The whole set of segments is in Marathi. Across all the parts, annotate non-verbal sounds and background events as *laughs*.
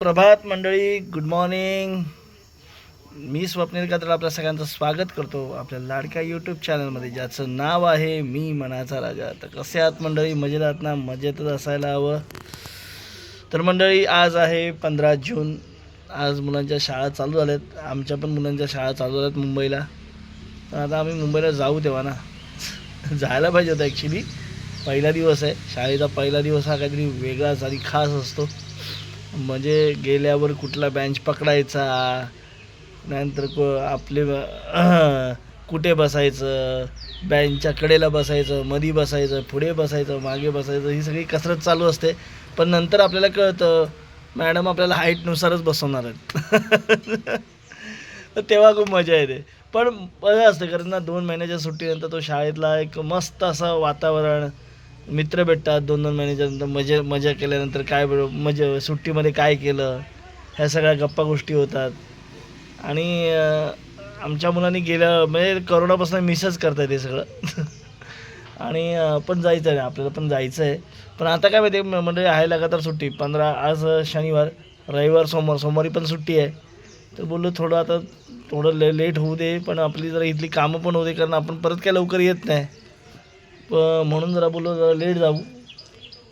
प्रभात मंडळी गुड मॉर्निंग मी स्वप्नील कात्र आपल्या सगळ्यांचं स्वागत करतो आपल्या लाडक्या यूट्यूब चॅनलमध्ये ज्याचं नाव आहे मी मनाचा राजा. तर कसे आहात मंडळी? मजेत आहात ना? मजेतच असायला हवं. तर मंडळी आज आहे पंधरा जून. आज मुलांच्या शाळा चालू झाल्यात. आमच्या पण मुलांच्या शाळा चालू झाल्यात मुंबईला. तर आता आम्ही मुंबईला जाऊ तेव्हा ना. जायला पाहिजे होतं ॲक्च्युली पहिला दिवस आहे. शाळेचा पहिला दिवस हा काहीतरी वेगळाच आणि खास असतो. म्हणजे गेल्यावर कुठला बेंच पकडायचा नंतर को आपले *clears throat* कुठे बसायचं बेंचच्या कडेला बसायचं मधी बसायचं पुढे बसायचं मागे बसायचं ही सगळी कसरत चालू असते. पण नंतर आपल्याला कळतं मॅडम आपल्याला हाईटनुसारच बसवणार आहेत. *laughs* तर तेव्हा खूप मजा येते. पण बरं असतं कारण ना दोन महिन्याच्या सुट्टीनंतर तो शाळेतला एक मस्त असं वातावरण मित्र भेटतात दोन दोन महिन्याच्या नंतर मजा मजा केल्यानंतर काय मजा सुट्टीमध्ये काय केलं ह्या सगळ्या गप्पा गोष्टी होतात. आणि आमच्या मुलांनी गेल्या म्हणजे करोनापासून मिसच करताय ते सगळं. *laughs* आणि पण जायचं आहे आपल्याला पण जायचं आहे. पण आता काय माहिती आहे, म्हणजे आहे लगातार सुट्टी. पंधरा आज शनिवार रविवार सोमवार सोमवारी पण सुट्टी आहे. तर बोललो थोडं आता थोडं ले लेट होऊ दे पण आपली जरा इथली कामं पण होऊ दे कारण आपण परत काय लवकर येत नाही. प म्हणून जरा बोललो जरा लेट जाऊ.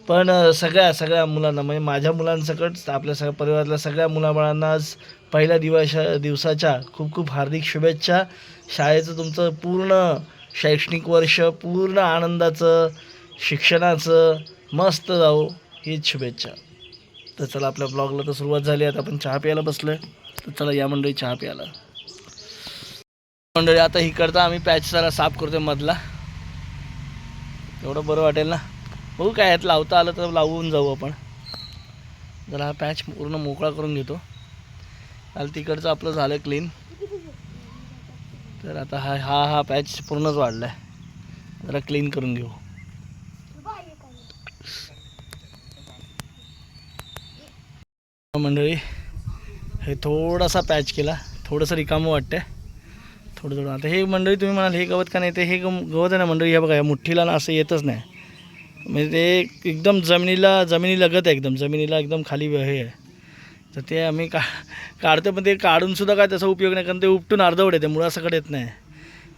पण सगळ्या सगळ्या मुलांना म्हणजे माझ्या मुलांसकट आपल्या सगळ्या परिवारातल्या सगळ्या मुलाबाळांना आज पहिल्या दिवसा दिवसाच्या खूप खूप हार्दिक शुभेच्छा. शाळेचं तुमचं पूर्ण शैक्षणिक वर्ष पूर्ण आनंदाचं शिक्षणाचं मस्त जाऊ हीच शुभेच्छा. तर चला आपल्या ब्लॉगला तर सुरुवात झाली. आता आपण चहा प्यायला बसलो आहे तर चला या मंडळी चहा प्यायला. मंडळी आता इकडचा आम्ही पॅच सारा साफ करतो मधला. एवढं बरं वाटेल ना. बघू काय यात लावता आलं तर लावून जाऊ आपण. जरा हा पॅच पूर्ण मोकळा करून घेतो. काल तिकडचं आपलं झालं क्लीन तर आता हा हा हा पॅच पूर्णच वाढला आहे जरा क्लीन करून घेऊ. मंडळी हे थोडासा पॅच केला. थोडंसं रिकामं वाटतंय. थोडं थोडं. आता हे मंडळी तुम्ही म्हणाल हे गवत का नाही? ते हे गवत आहे ना मंडळी हे बघा या मुठ्ठीला ना असं येतच नाही. म्हणजे ते एकदम जमिनीला जमिनी लगत आहे एकदम. जमिनीला एकदम खाली हे आहे. तर ते आम्ही का काढतो पण ते काढूनसुद्धा काय त्याचा उपयोग नाही कारण ते उपटून अर्धवट येते मुळासकट येत नाही.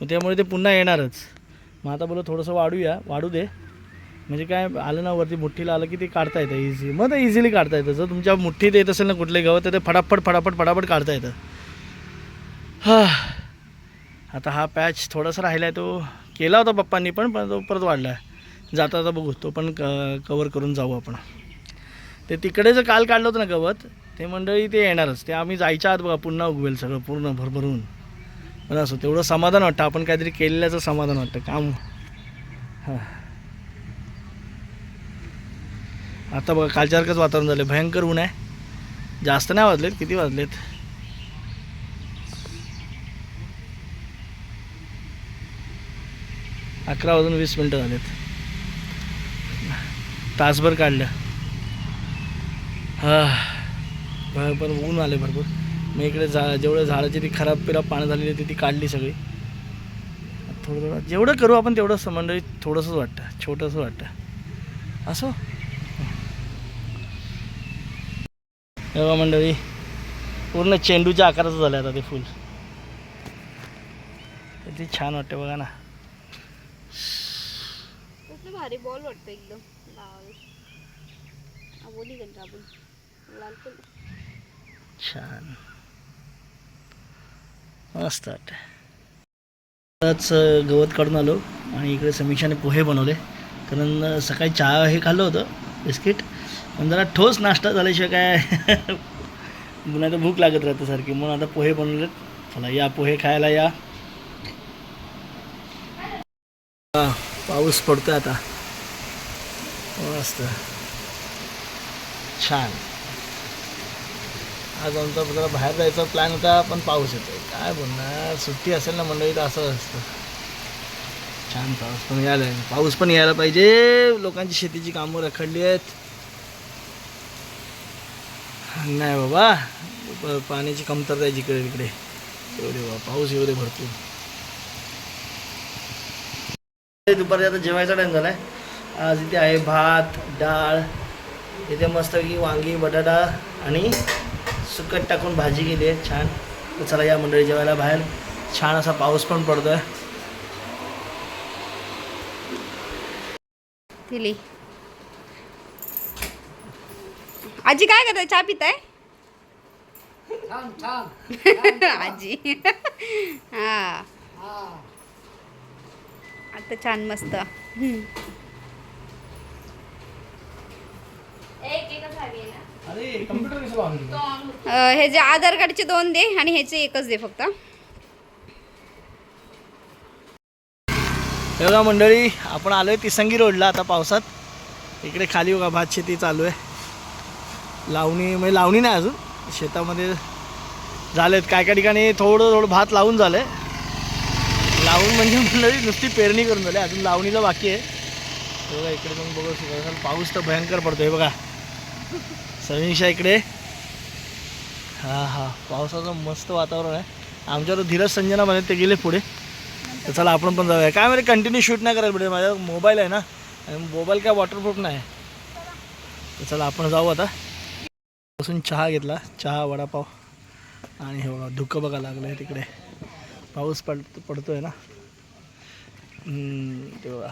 मग त्यामुळे ते पुन्हा येणारच. मग आता बोलू थोडंसं वाढूया वाढू दे. म्हणजे काय आलं ना वरती मुठ्ठीला आलं की ते काढता येतं इझी मग ते इझिली काढता येतं. जर तुमच्या मुठ्ठीत येत असेल ना कुठले गवत तर ते फटाफट फटाफट फटाफट काढता येतं. हां. आता हा पॅच थोडासा राहिला आहे तो केला होता पप्पांनी पण पण तो परत वाढला आहे जाता जाता बघू तो पण क कवर करून जाऊ आपण. ते तिकडे जर काल काढलं होतं ना गवत ते मंडळी ते येणारच. ते आम्ही जायच्या आत बघा पुन्हा उगवेल सगळं पूर्ण भरभरून. पण असं तेवढं समाधान वाटतं. आपण काहीतरी केलेल्याचं समाधान वाटतं. काम. हां. आता बघा कालच्यासारखंच वातावरण झालं भयंकर ऊन आहे. जास्त नाही वाजलेत किती वाजलेत? अकरा वाजून वीस मिनटं झालेत. तासभर काढलं हां. भ- पण ऊन आले भरपूर. मी इकडे झा जेवढं झाडाची ती खराब पिराब पानं झालेली होती ती काढली सगळी. थोडं थोडं जेवढं करू आपण तेवढं समंडळी थोडंसंच वाटतं. छोटंसं वाटतं. असो? तेव्हा मंडळी पूर्ण चेंडूच्या आकाराचं झालं आता ते फुल. किती छान वाटतं बघा ना. कसलं भारी बॉल वाटतं एकदम. लाल. आबोली गंज आबोली लाल पण छान. मस्त वाटत गवत काढून आलो आणि इकडे समीक्षाने पोहे बनवले. कारण सकाळी चहा हे खाल्लं होतं बिस्किट. पण जरा ठोस नाश्ता झाल्याशिवाय काय *laughs* नाही तर भूक लागत राहते सारखी. म्हणून आता पोहे बनवलेत. चला या पोहे खायला या. पाऊस पडतो आता. मस्त. छान. आज आमचा जरा बाहेर जायचा प्लॅन होता पण पाऊस येतो काय बोलणार? सुट्टी असेल ना मंडळी तर असं असतं. छान पाऊस पण यायला पाऊस पण यायला पाहिजे. लोकांची शेतीची कामं रखडली आहेत. नाही बाबा. पाण्याची कमतरता आहे जिकडे तिकडे. एवढे बाबा पाऊस एवढे भरपूर. दुपारच्या आता जेवायचा टाईम झाला आहे आज इथे आहे भात डाळ इथे मस्तपैकी वांगी बटाटा आणि सुकट टाकून भाजी केली आहे. छान. तर चला या मंडळी जेवायला बाहेर. छान असा पाऊस पण पडतोय. दिली आजी काय करताय चहा पिताय? *laughs* आजी. *laughs* हा. आता छान मस्त. हे जे आधार कार्डचे दोन दे आणि ह्याचे एकच दे फक्त. हे बघा मंडळी आपण आलो आहे तिसंगी रोडला आता पावसात. इकडे खाली बघा भात शेती चालू आहे. लावणी म्हणजे लावणी नाही अजून शेतामध्ये झालेत. काय काय ठिकाणी थोडं थोडं भात लावून झालं आहे लावून म्हणजे मंडळी नुसती पेरणी करून झाली. अजून लावणीला बाकी आहे. बघा इकडे पण बघू शकता. पाऊस तर भयंकर पडतो आहे बघा. समीक्षा इकडे. हां हां. पावसाचं मस्त वातावरण आहे. आमच्यावर धीरज संजना म्हणत ते गेले पुढे. तर चला आपण पण जाऊया. काय म्हणजे कंटिन्यू शूट नाही करायला पाहिजे माझा मोबाईल आहे ना. आणि मोबाईल काय वॉटरप्रूफ नाही. तर चला आपण जाऊ आता. बसून चहा घेतला. चहा वडापाव. आणि हे बघा धुकं बघा लागलं आहे तिकडे. पाऊस पड पडतो आहे ना तेव्हा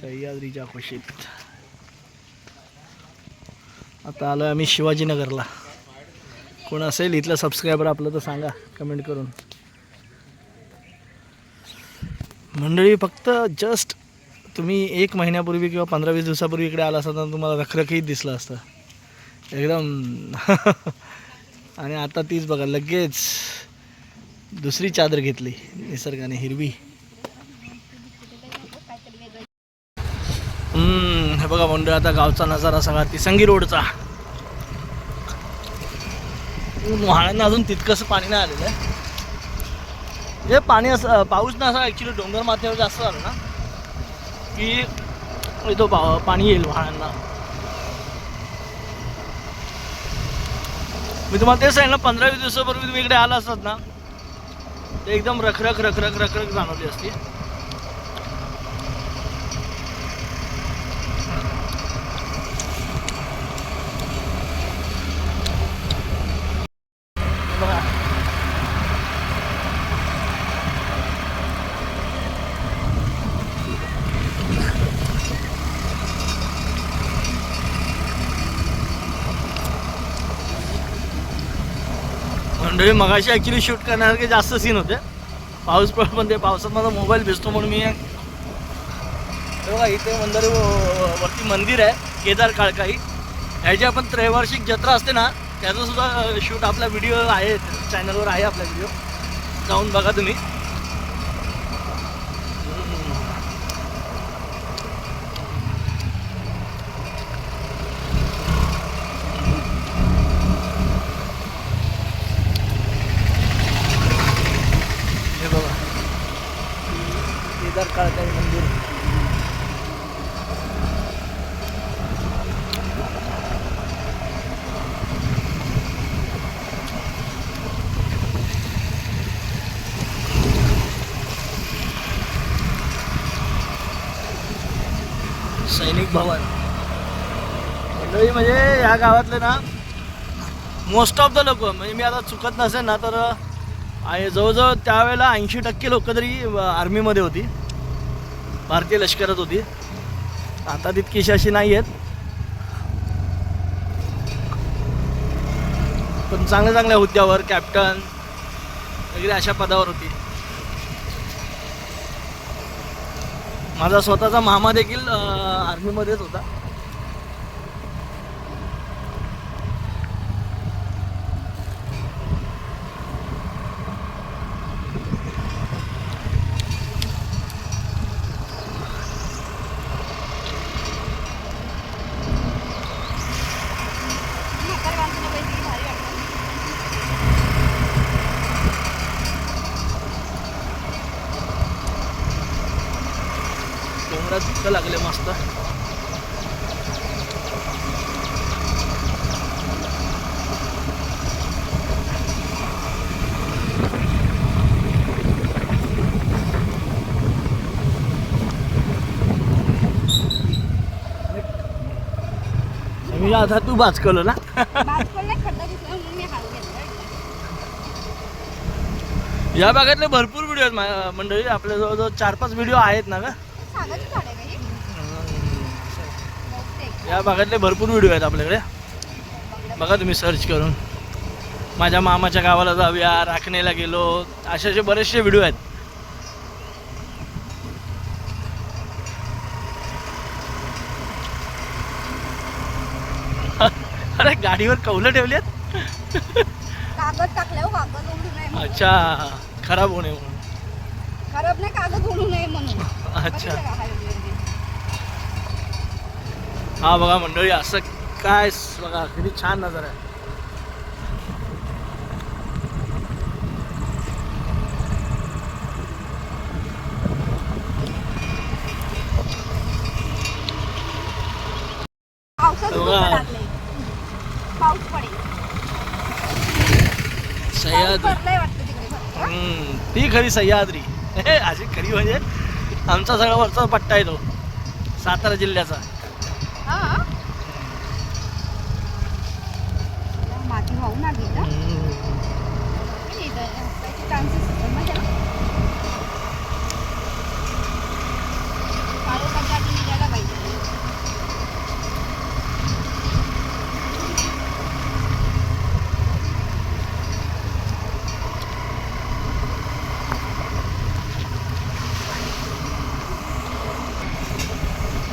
सह्याद्रीच्या खुशीत आता आलो आहे आम्ही शिवाजीनगरला. कोण असेल इथलं सबस्क्रायबर आपलं तर सांगा कमेंट करून. मंडळी फक्त जस्ट तुम्ही एक महिन्यापूर्वी किंवा पंधरा वीस दिवसापूर्वी इकडे आला असता तर तुम्हाला रखरखीत दिसलं असतं. एकदम. *laughs* आणि आता तीच बघा लगेच. दुसरी चादर घेतली निसर्गाने हिरवी. हम्म, हे बघा मंडळ आता गावचा नजारा सगळा तिसंगी रोडचा. वाहनांना अजून तितकंसं पाणी नाही आलेलं आहे. हे पाणी असं पाऊस ना असा ॲक्च्युली डोंगर माथ्यावर जास्त झालं ना की तो पा पाणी येईल वाहनांना मी तुम्हाला तेच सांगितलं पंधरा वीस दिवसापूर्वी तुम्ही इकडे आला असतात ना ते एकदम रखरख रखरख रखरख जाणवली असती बघा मंडळी मगाशी ॲक्च्युली शूट करण्यासारखे जास्त सीन होते. पाऊस पड पण ते पावसात माझा मोबाईल भिजतो म्हणून मी बघा इथे मंदिर वरती मंदिर आहे केदार काळकाई. ह्याची आपण त्रैवार्षिक जत्रा असते ना त्याचं सुद्धा शूट आपला व्हिडिओ आहे चॅनलवर आहे आपला व्हिडिओ जाऊन बघा तुम्ही हे बघा केदार काळकाई मंदिर सैनिक भवन. मंडळी म्हणजे या गावातले ना मोस्ट ऑफ द लोक म्हणजे मी आता चुकत नसेल ना तर जवळजवळ त्यावेळेला ऐंशी टक्के लोक तरी आर्मीमध्ये होती. भारतीय लष्करात होती. आता तितकीशी अशी नाही आहेत पण चांगल्या चांगल्या हुद्द्यावर कॅप्टन वगैरे अशा पदावर होती. माझा स्वतःचा मामा देखील आर्मीमध्येच होता. डोंगरात धुकं लागले मस्त. मी आता तू बाचकवलं ना? या भागातले भरपूर व्हिडिओ आहेत मंडळी. आपल्या जवळजवळ चार पाच व्हिडिओ आहेत ना का सागाची झाड आहे का ही? बहुतेक. या भागातले भरपूर व्हिडिओ आहेत आपल्याकडे. बघा तुम्ही सर्च करून. माझ्या मामाच्या गावाला जाऊया राखणेला गेलो. असे असे बरेचसे व्हिडिओ आहेत. अरे गाडीवर कौलं ठेवलेत कागद टाकल्यावर कागद उडू नये म्हणून. अच्छा खराब होणे म्हणून. खराब नाही कागद उडू नये म्हणून. अच्छा. हा बघा मंडळी असं काय बघा किती छान नजर आहे. सह्याद्री. ती खरी सह्याद्री. *laughs* अशी खरी म्हणजे आमचा सगळा वरचा पट्टा आहे तो. सातारा जिल्ह्याचा हा माती वाहून आली का हम्म. नाही, इथं त्याचे chances असतात ना त्याला. पावसाच्या आधी निघायला पाहिजे.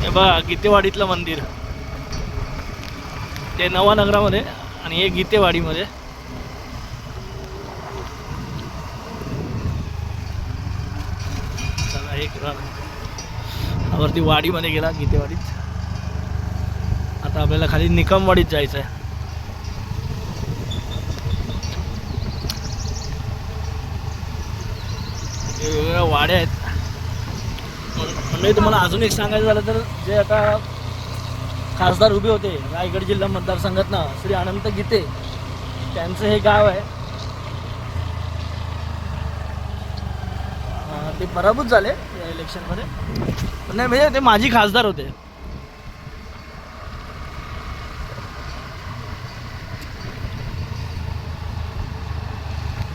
हे बघा गीतेवाडीतलं मंदिर. ते नवानगरामध्ये आणि हे गीतेवाडीमध्ये. चला वरती वाडीमध्ये गेला गीतेवाडीत. आता आपल्याला खाली निकमवाडीत जायचं आहे वेगवेगळ्या वाड्या आहेत. म्हणजे तुम्हाला अजून एक सांगायचं झालं तर जे आता खासदार उभे होते रायगड जिल्हा मतदारसंघातनं श्री अनंत गीते त्यांचं हे गाव आहे. ते पराभूत झाले या इलेक्शनमध्ये पण नाही म्हणजे ते माजी खासदार होते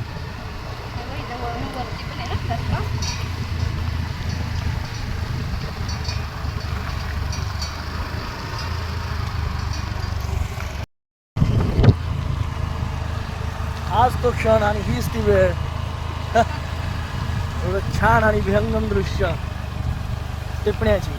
हे बघ, इथं वरून वरती पण आहे ना रस्ता. हाच तो क्षण आणि हीच ती वेळ. *laughs* एवढं छान आणि विहंगम दृश्य टिपण्याची.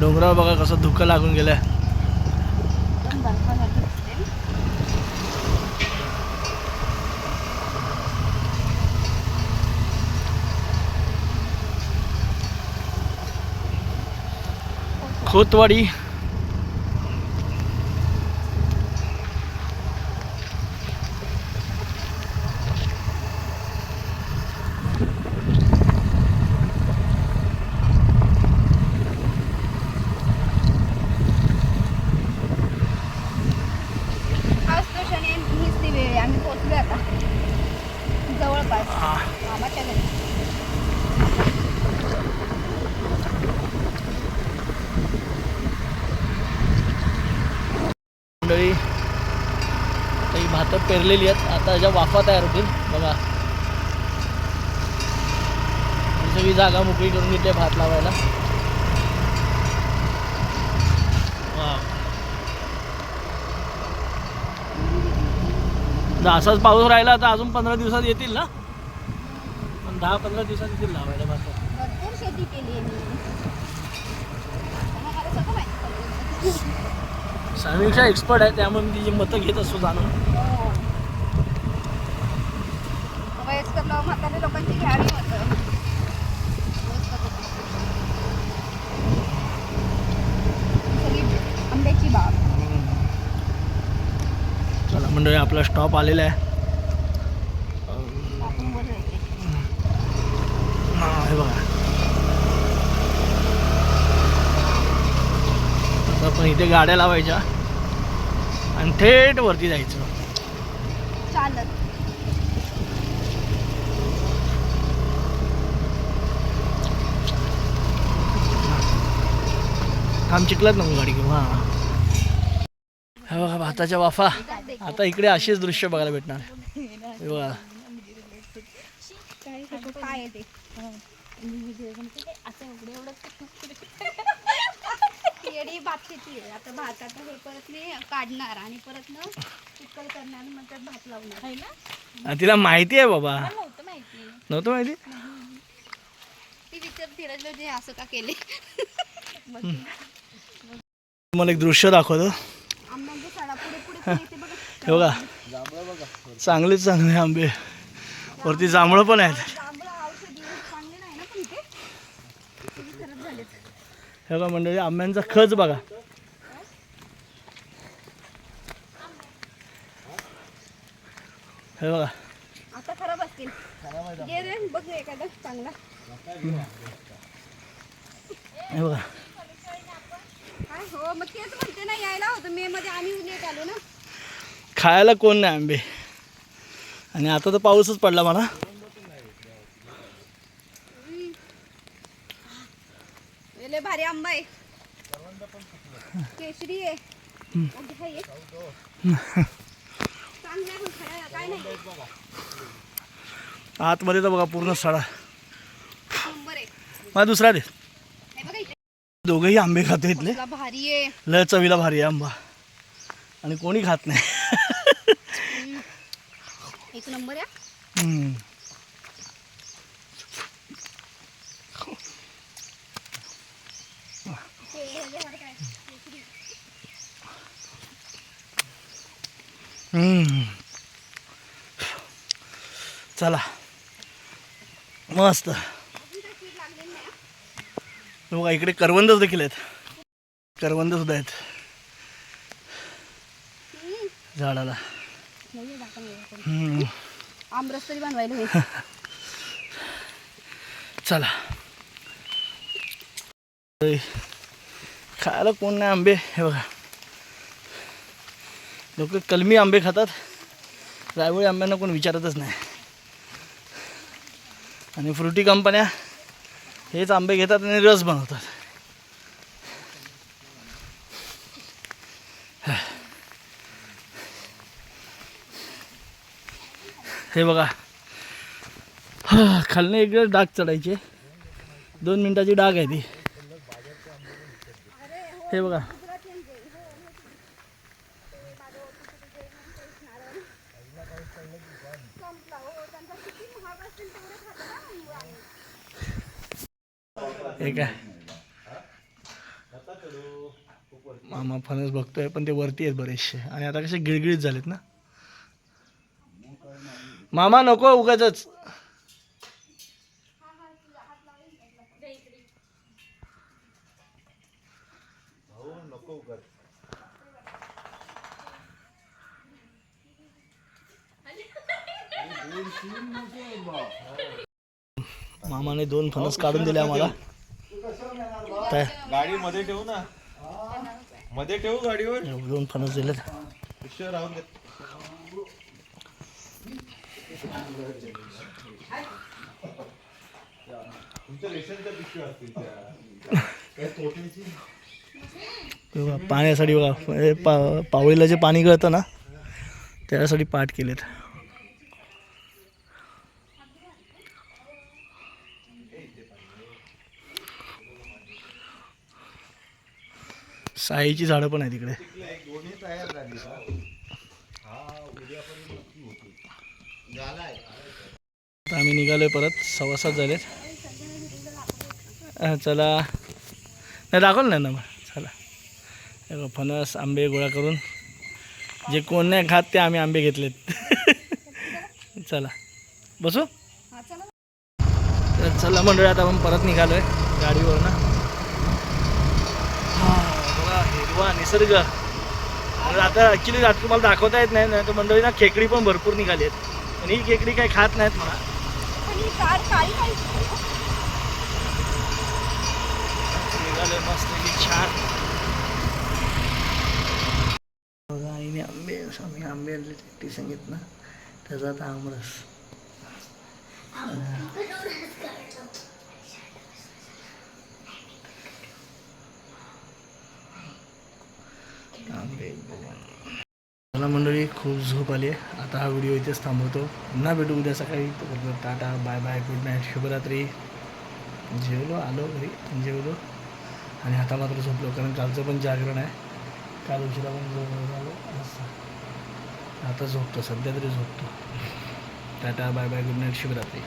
डोंगरावर बघा कसं धुकं लागून गेलं खोतवाडी हाच तो क्षण आहे, हीच ती वेळ आहे. आम्ही पोहोचलो आता जवळपास आ, मामाच्या घरी मंडळी आता ही भातं पेरलेली आहेत. आता ज्या वाफा तयार होतील बघा. सगळी जागा मोकळी करून घेतली आहे भात लावायला. जर असाच पाऊस राहिला तर अजून पंधरा दिवसात येतील ना? पण दहा पंधरा दिवसात येतील लावायला भात. भरपूर शेती केली आहे मी. समीक्षा एक्सपर्ट आहे त्यामुळे मी तिची मतं घेत असतो जाणून हो. वयस्कर लोक म्हातारे लोकांची घ्यावी होतं सगळी आंब्याची बाग. चला मंडळी आपला स्टॉप आलेला आहे. हा, हे बघा. आता आपण इथे गाड्या लावायच्या आणि थेट वरती जायचं. चालत. थांब चिखलात नको गाडी घेऊ हां. हे बघा भाताच्या वाफा. आता इकडे असेच दृश्य बघायला भेटणार. हे बघा. भात शेती आहे. आता भात आता हे परत नाही काढणार आणि परत न चिकल करणार आणि मग त्यात भात लावणार. आहे ना? आणि तिला माहिती आहे बाबा. नव्हतं माहिती. नव्हतं माहिती? ती विचार फिरत जे असं का केले मला एक दृश्य दाखवतो. हे बघा. चांगले चांगले आंबे. वरती जांभळं पण आहेत. हे बघा मंडळी आंब्यांचा खच बघा. हे बघा. आता खराब असतील. घे रे बघ एखादा चांगला. हे बघा. हो मग तेच म्हणते ना यायला होतं. मे मध्ये आम्ही लेट आलो ना. खायला कोण नाही आंबे. आणि आता तर पाऊसच पडला मला लय भारी आंबा आहे. केशरी आहे. मोठी आहे. चांगला आहे पण खायला काय नाही. आतमध्ये तर बघा पूर्ण सडा. नंबर आहे. मला दुसरा दे. दोघंही आंबे खातो इथले. भारी आहे? लय चवीला भारी आहे आंबा. आणि कोणी खात नाही. एक नंबर आहे. चला. मस्त अजून काही कीड लागलेली नाही हा. हे बघा इकडे करवंदच देखील आहेत. करवंद सुद्धा आहेत. झाडाला. आमरस तरी बनवायला हे *laughs* चला. खायला कोण नाही आंबे हे बघा. लोक कलमी आंबे खातात. रायवळी आंब्यांना कोण विचारतच नाही. आणि फ्रुटी कंपन्या हेच आंबे घेतात आणि रस बनवतात. हे बघा. खालने खालनं एक डाग चढायचे. दोन मिनिटाची डाग आहे ती. हे बघा. हे काय? मामा फणस बघतोय पण ते वरती आहेत बरेचसे. आणि आता कसे गिळगिळीत झालेत ना? मामा नको उगाच मामाने दोन फणस काढून दिले आम्हाला. काय? गाडी मध्ये ठेवू ना. मध्ये ठेवू गाडीवर? दोन फणस पिशव्या राहून दे. तुमच्या रेशनच्या पिशव्या असतील त्या. काय तोट्याची. बघा, पाण्यासाठी बघा पा पावळीला जे पाणी गळतं ना त्यासाठी पाठ केलेत. साईची झाडं पण आहे तिकडे. तयार आता आम्ही निघालोय परत सव्वा सात झालेत. चला. नाही दाखवलं नाही ना मग. चला. फणस आंबे गोळा करून. जे कोण नाही खात ते आम्ही आंबे घेतलेत. *laughs* चला. बसू? चला तर चला मंडळी आता आपण परत निघालोय गाडीवर ना हिरवा निसर्ग. आता ॲक्च्युली आता तुम्हाला दाखवता येत नाही नाही तर मंडळी ना खेकडी पण भरपूर निघाली आहेत. आणि ही खेकडी काही खात नाहीत पण काळी निघालोय मस्त छान. आईने आंबे आम्ही आंबे आणले ती सांगितलं. त्याचा आता आमरस मला मंडळी खूप झोप आली आहे. आता हा व्हिडिओ इथेच थांबवतो. पुन्हा भेटू उद्या सकाळी. Tata bye bye good night शुभरात्री. जेवलो आलो घरी जेवलो. आणि आता मात्र झोपलो कारण कालचं पण जागरण आहे. काल उशिरा पण झोप झालो असं. आता झोपतो सध्या तरी झोपतो. Tata bye bye good night शुभरात्री.